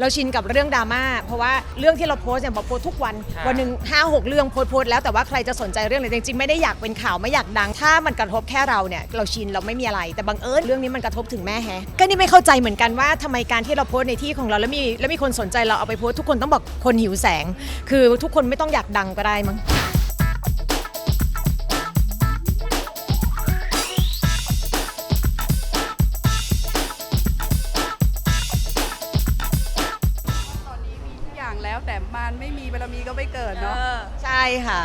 เราชินกับเรื่องดราม่าเพราะว่าเรื่องที่เราโพสต์เนี่ยเราโพสต์ทุกวันค่ะวันหนึ่งห้าหกเรื่องโพสต์โพสต์แล้วแต่ว่าใครจะสนใจเรื่องอะไรจริงๆไม่ได้อยากเป็นข่าวไม่อยากดัง ถ้ามันกระทบแค่เราเนี่ยเราชินเราไม่มีอะไร แต่บังเอิญเรื่องนี้มันกระทบถึงแม่แฮะก็นี่ไม่เข้าใจเหมือนกันว่าทำไมการที่เราโพสต์ในที่ของเราแล้วมีแล้วมีคนสนใจเราเอาไปโพสต์ทุกคนต้องบอกคนหิวแสง คือทุกคนไม่ต้องอยากดังก็ได้มั้ง แล้วแต่มันไม่มีบารมีก็ไม่เกิดเนาะใช่ค่ะ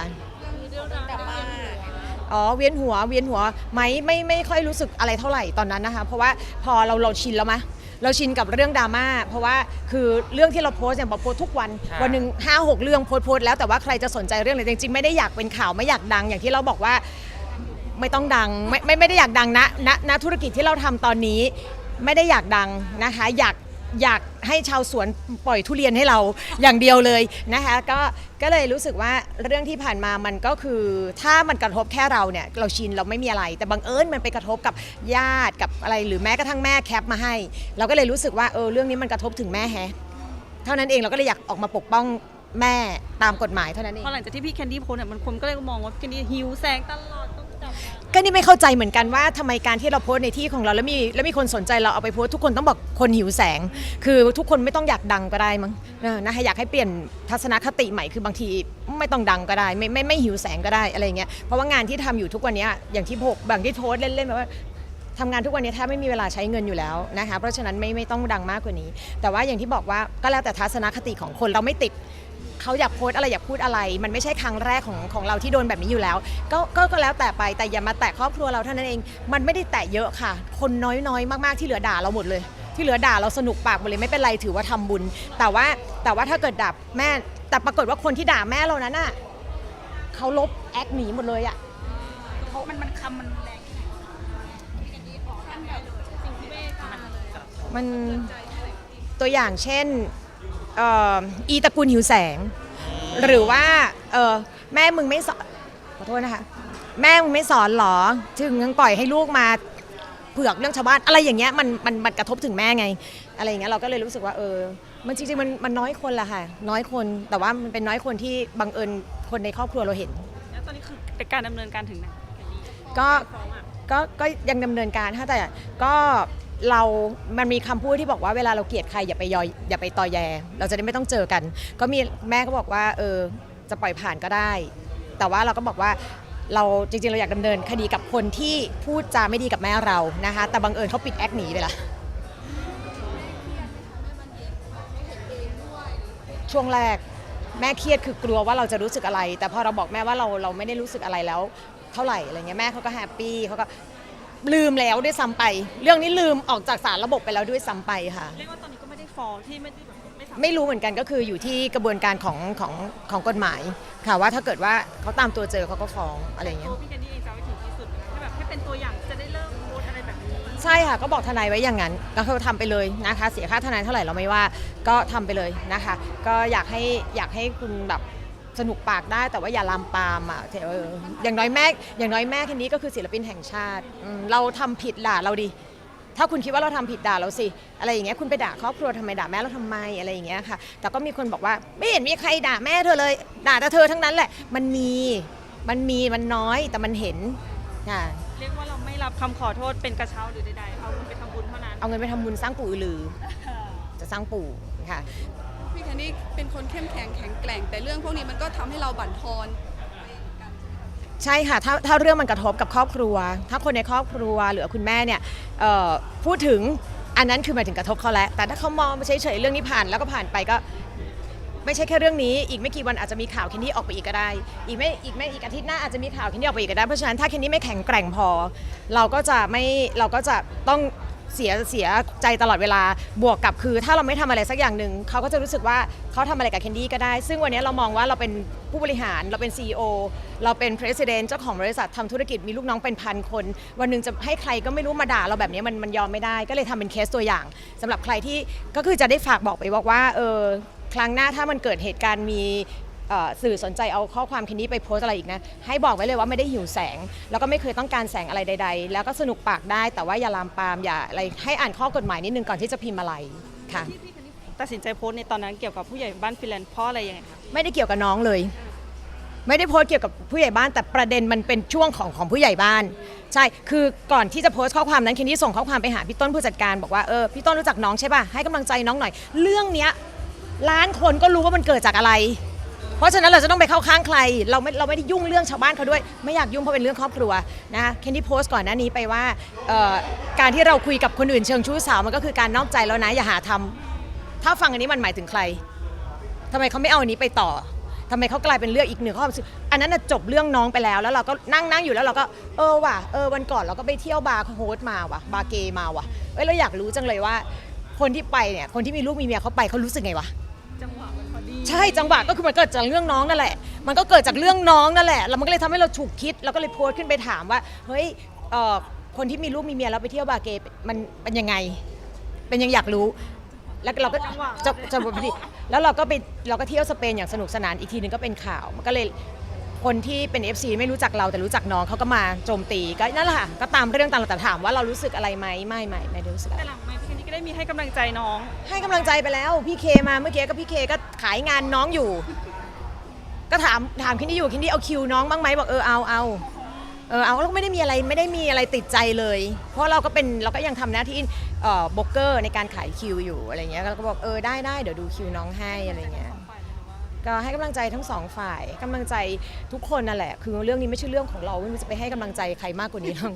อ๋อเวียนหัวเวียนหัวไหมไม่ไม่ค่อยรู้สึกอะไรเท่าไหร่ตอนนั้นนะคะ เพราะว่าพอเราเราชินแล้วมะเราชินกับเรื่องดราม่าเพราะว่าคือเรื่องที่เราโพสต์เนี่ยเราโพสต์ทุกวันค่ะวันหนึ่งห้าหกเรื่องโพสต์โพสต์แล้วแต่ว่าใครจะสนใจเรื่องอะไรจริงๆไม่ได้อยากเป็นข่าวไม่อยากดังอย่างที่เราบอกว่าไม่ต้องดังไม่ไม่ไม่ได้อยากดังนะณณธุรกิจที่เราทำตอนนี้ไม่ได้อยากดังนะคะ อยาก อยากให้ชาวสวนปล่อยทุเรียนให้เราอย่างเดียวเลยนะคะก็ก็เลยรู้สึกว่าเรื่องที่ผ่านมามันก็คือถ้ามันกระทบแค่เราเนี่ยเราชินเราไม่มีอะไร แต่บังเอิญมันไปกระทบกับญาติกับอะไรหรือแม้กระทั่งแม่แคปมาให้ เราก็เลยรู้สึกว่าเออเรื่องนี้มันกระทบถึงแม่แฮะเท่านั้นเองเราก็เลยอยากออกมาปกป้องแม่ตามกฎหมายเท่านั้นเอง พอหลังจากที่พี่แคนดี้โพสต์เนี่ยมันคนก็เลยมองว่าพี่แคนดี้หิวแสงตลอด ก็นี่ไม่เข้าใจเหมือนกันว่าทำไมการที่เราโพสในที่ของเราแล้วมีแล้วมีคนสนใจเราเอาไปโพสทุกคนต้องบอกคนหิวแสง คือทุกคนไม่ต้องอยากดังก็ได้มั้งนะคะอยากให้เปลี่ยนทัศนคติใหม่คือบางทีไม่ต้องดังก็ได้ ไม่ไม่ไม่หิวแสงก็ได้อะไรเงี้ยเพราะว่างานที่ทำอยู่ทุกวันนี้อย่างที่พกบางที่โพสเล่นๆแบบว่าทำงานทุกวันนี้แทบไม่มีเวลาใช้เงินอยู่แล้วนะคะเพราะฉะนั้นไม่ไม่ต้องดังมากกว่านี้ แต่ว่าอย่างที่บอกว่าก็แล้วแต่ทัศนคติของคนเราไม่ติด เขาอยากโพสต์อะไรอยากพูดอะไร มันไม่ใช่ครั้งแรกของของเราที่โดนแบบนี้อยู่แล้วก็ก็ก็แล้วแต่ไปแต่อย่ามาแตะครอบครัวเราเท่านั้นเอง มันไม่ได้แตะเยอะค่ะ คนน้อยๆ มากๆที่เหลือด่าเราหมดเลย ที่เหลือด่าเราสนุกปากหมดเลยไม่เป็นไรถือว่าทำบุญ แต่ว่าแต่ว่าถ้าเกิดด่าแม่ แต่ปรากฏว่าคนที่ด่าแม่เรานั้นน่ะเขาลบแอคหนีหมดเลยอะเพราะมันมันคำมันแรงแค่ไหนพี่แคนดี้บอกท่านแบบสิ่งที่ไม่ทำเลย มันตัวอย่างเช่น เอ่ออีตระกูลหิวแสง หรือว่าเออแม่มึงไม่สอนขอโทษนะคะ แม่มึงไม่สอนเหรอ ถึงยังปล่อยให้ลูกมาเผือกเรื่องชาวบ้านอะไรอย่างเงี้ยมันมันมันกระทบถึงแม่ไง อะไรอย่างเงี้ยเราก็เลยรู้สึกว่าเออ มันจริงๆมันมันน้อยคนแหละค่ะ น้อยคนแต่ว่ามันเป็นน้อยคนที่บังเอิญคนในครอบครัวเราเห็น แล้วตอนนี้คือเป็นการดำเนินการถึงไหนแคนดี้ก็ฟ้องอะก็ก็ยังดำเนินการค่ะแต่ก็ เรา มันมีคำพูดที่บอกว่าเวลาเราเกลียดใครอย่าไปยอยอย่าไปตอแย เราจะได้ไม่ต้องเจอกัน ก็มีแม่ก็บอกว่าเออจะปล่อยผ่านก็ได้ แต่ว่าเราก็บอกว่าเราจริงๆ เราอยากดำเนินคดีกับคนที่พูดจาไม่ดีกับแม่เรานะคะ แต่บังเอิญเขาปิดแอคหนีไปละช่วงแรกแม่เครียดคือกลัวว่าเราจะรู้สึกอะไร แต่พอเราบอกแม่ว่าเราเราไม่ได้รู้สึกอะไรแล้ว เท่าไหร่อะไรเงี้ยแม่เขาก็แฮปปี้เขาก็ ลืมแล้วด้วยซ้ำไป เรื่องนี้ลืมออกจากสารระบบไปแล้วด้วยซ้ำไปค่ะ เรียกว่าตอนนี้ก็ไม่ได้ฟ้องที่ไม่ได้แบบไม่สามารถไม่รู้เหมือนกันก็คืออยู่ที่กระบวนการของของของกฎหมาย ค่ะว่าถ้าเกิดว่าเขาตามตัวเจอเขาก็ฟ้องอะไรเงี้ยตัวพี่แคนดี้เองจะเอาไปถึงที่สุดนะให้แบบให้เป็นตัวอย่างจะได้เลิกโพสต์อะไรแบบนี้ใช่ค่ะก็บอกทนายไว้อย่างนั้นก็คือทำไปเลยนะคะ เสียค่าทนายเท่าไหร่เราไม่ว่าก็ทำไปเลยนะคะ ก็อยากให้อยากให้คุณแบบ สนุกปากได้แต่ว่าอย่าลามปามอะเอออย่างน้อยแม่อย่างน้อยแม่คนนี้ก็คือศิลปินแห่งชาติอืมเราทำผิดด่าเราดิ ถ้าคุณคิดว่าเราทำผิดด่าเราสิ อะไรอย่างเงี้ยคุณไปด่าครอบครัวทำไมด่าแม่เราทำไมอะไรอย่างเงี้ยค่ะ แต่ก็มีคนบอกว่าไม่เห็นมีใครด่าแม่เธอเลย ด่าแต่เธอทั้งนั้นแหละ มันมีมันมีมันน้อยแต่มันเห็นค่ะเรียกว่าเราไม่รับคำขอโทษเป็นกระเช้าหรือใดๆเอาเงินไปทำบุญเท่านั้น เอาเงินไปทำบุญสร้างปู่อือลือ จะสร้างปู่ค่ะ พี่แคนดี้เป็นคนเข้มแข็งแข็งแกร่ง แต่เรื่องพวกนี้มันก็ทำให้เราบั่นทอน ใช่ค่ะถ้าถ้าเรื่องมันกระทบกับครอบครัว ถ้าคนในครอบครัวหรือคุณแม่เนี่ยเอ่อพูดถึงอันนั้นคือหมายถึงกระทบเขาแล้ว แต่ถ้าเขามองเฉยๆเรื่องนี้ผ่านแล้วก็ผ่านไปก็ ไม่ใช่แค่เรื่องนี้ อีกไม่กี่วันอาจจะมีข่าวเคนนี่ออกไปอีกก็ได้ อีกไม่อีกไม่อีกอาทิตย์หน้าอาจจะมีข่าวเคนนี่ออกไปอีกก็ได้ เพราะฉะนั้นถ้าเคนนี่ไม่แข็งแกร่งพอ เราก็จะไม่เราก็จะต้อง เสียเสียใจตลอดเวลาบวกกับคือ ถ้าเราไม่ทำอะไรสักอย่างหนึ่งเขาก็จะรู้สึกว่าเขาทำอะไรกับเคนดี้ก็ได้ ซึ่งวันนี้เรามองว่าเราเป็นผู้บริหารเราเป็น CEO เราเป็น president เจ้าของบริษัททำธุรกิจมีลูกน้องเป็นพันคน วันหนึ่งจะให้ใครก็ไม่รู้มาด่าเราแบบนี้มันมันยอมไม่ได้ ก็เลยทำเป็นเคสตัวอย่างสำหรับใครที่ก็คือจะได้ฝากบอกไปบอกว่าเออ ครั้งหน้าถ้ามันเกิดเหตุการณ์มี เอ่อสื่อสนใจเอาข้อความคินนี้ไปโพสต์อะไรอีกนะ ให้บอกไว้เลยว่าไม่ได้หิวแสง แล้วก็ไม่เคยต้องการแสงอะไรใด ๆ แล้วก็สนุกปากได้แต่ว่าอย่าลามปามอย่าอะไรให้อ่านข้อกฎหมายนิดนึงก่อนที่จะพิมพ์อะไรค่ะที่พี่แคนดี้ตัดสินใจโพสต์ในตอนนั้นเกี่ยวกับผู้ใหญ่บ้านฟินแลนด์เพราะอะไรยังไงคะไม่ได้เกี่ยวกับน้องเลย ไม่ได้โพสต์เกี่ยวกับผู้ใหญ่บ้าน แต่ประเด็นมันเป็นช่วงของของผู้ใหญ่บ้าน ใช่คือก่อนที่จะโพสต์ข้อความนั้นเคนนี่ส่งข้อความไปหาพี่ต้นผู้จัดการบอกว่าเออพี่ต้นรู้จักน้องใช่ป่ะให้กำลังใจน้องหน่อย เรื่องเนี้ยล้านคนก็รู้ว่ามันเกิดจากอะไร เพราะฉะนั้นเราจะต้องไปเข้าข้างใคร เราไม่เราไม่ได้ยุ่งเรื่องชาวบ้านเขาด้วย ไม่อยากยุ่งเพราะเป็นเรื่องครอบครัวนะเคนที่โพสต์ก่อนหน้านี้ไปว่าเอ่อการที่เราคุยกับคนอื่นเชิงชู้สาวมันก็คือการนอกใจแล้วนะอย่าหาทำถ้าฟังอันนี้มันหมายถึงใครทำไมเขาไม่เอาอันนี้ไปต่อทำไมเขากลายเป็นเรื่องอีกหนึ่งข้อความสึกอันนั้นนะจบเรื่องน้องไปแล้วแล้วเราก็นั่งนั่งอยู่แล้วเราก็เออว่ะเออวันก่อนเราก็ไปเที่ยวบาร์โฮสมาว่ะบาร์เกย์มาว่ะเอ้ยเราอยากรู้จังเลยว่า คนที่ไปเนี่ยคนที่มีลูกมีเมียเขาไปเขารู้สึกไงวะ จังหวะ ใช่จังหวะก็คือมันเกิดจากเรื่องน้องนั่นแหละ มันก็เกิดจากเรื่องน้องนั่นแหละแล้วมันก็เลยทำให้เราฉุกคิดแล้วก็เลยโพสต์ขึ้นไปถามว่าเฮ้ยเอ่อคนที่มีลูกมีเมียแล้วไปเที่ยวบาร์เกย์มันเป็นยังไง เป็นยังอยากรู้ แล้วเราก็จะจะพอดีแล้วเราก็ไปเราก็เที่ยวสเปนอย่างสนุกสนานอีกทีหนึ่งก็เป็นข่าวมันก็เลยคนที่เป็น FC ไม่รู้จักเราแต่รู้จักน้องเขาก็มาโจมตีก็นั่นแหละค่ะก็ตามเรื่องตามแต่ถามว่าเรารู้สึกอะไรไหมไม่ไม่ไม่ได้รู้สึกอะไร แต่หลังไม่พี่ ได้มีให้กำลังใจน้อง ให้กำลังใจไปแล้ว พี่เคมาเมื่อกี้ก็พี่เคก็ขายงานน้องอยู่ ก็ถามถามคินดี้อยู่คินดี้เอาคิวน้องบ้างไหมบอกเออเอาเอาเออเอาแล้วก็ไม่ได้มีอะไรไม่ได้มีอะไรติดใจเลย เพราะเราก็เป็นเราก็ยังทำหน้าที่เอ่อบล็อกเกอร์ในการขายคิวอยู่อะไรเงี้ยก็บอกเออได้ได้เดี๋ยวดูคิวน้องให้อะไรเงี้ย ก็ให้กำลังใจทั้งสองฝ่ายกำลังใจทุกคนนั่นแหละ คือเรื่องนี้ไม่ใช่เรื่องของเราไม่รู้จะไปให้กำลังใจใครมากกว่านี้หรอก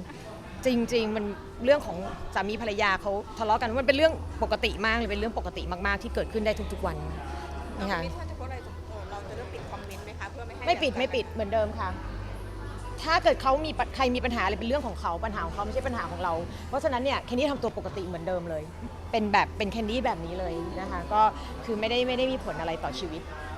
จริง ๆ มันเรื่องของสามีภรรยาเขาทะเลาะกันมันเป็นเรื่องปกติมากเลยเป็นเรื่องปกติมากๆ ที่เกิดขึ้นได้ทุกๆวันนี่ค่ะถ้าจะโพสต์อะไรเราจะเลือกปิดคอมเมนต์ไหมคะเพื่อไม่ให้ไม่ปิดไม่ปิดเหมือนเดิมค่ะ ถ้าเกิดเขามีปัญใครมีปัญหาอะไรเป็นเรื่องของเขาปัญหาของเขาไม่ใช่ปัญหาของเรา เพราะฉะนั้นเนี่ยแคนดี้ทำตัวปกติเหมือนเดิมเลย เป็นแบบเป็นแคนดี้แบบนี้เลยนะคะ ก็คือไม่ได้ไม่ได้มีผลอะไรต่อชีวิตค่ะ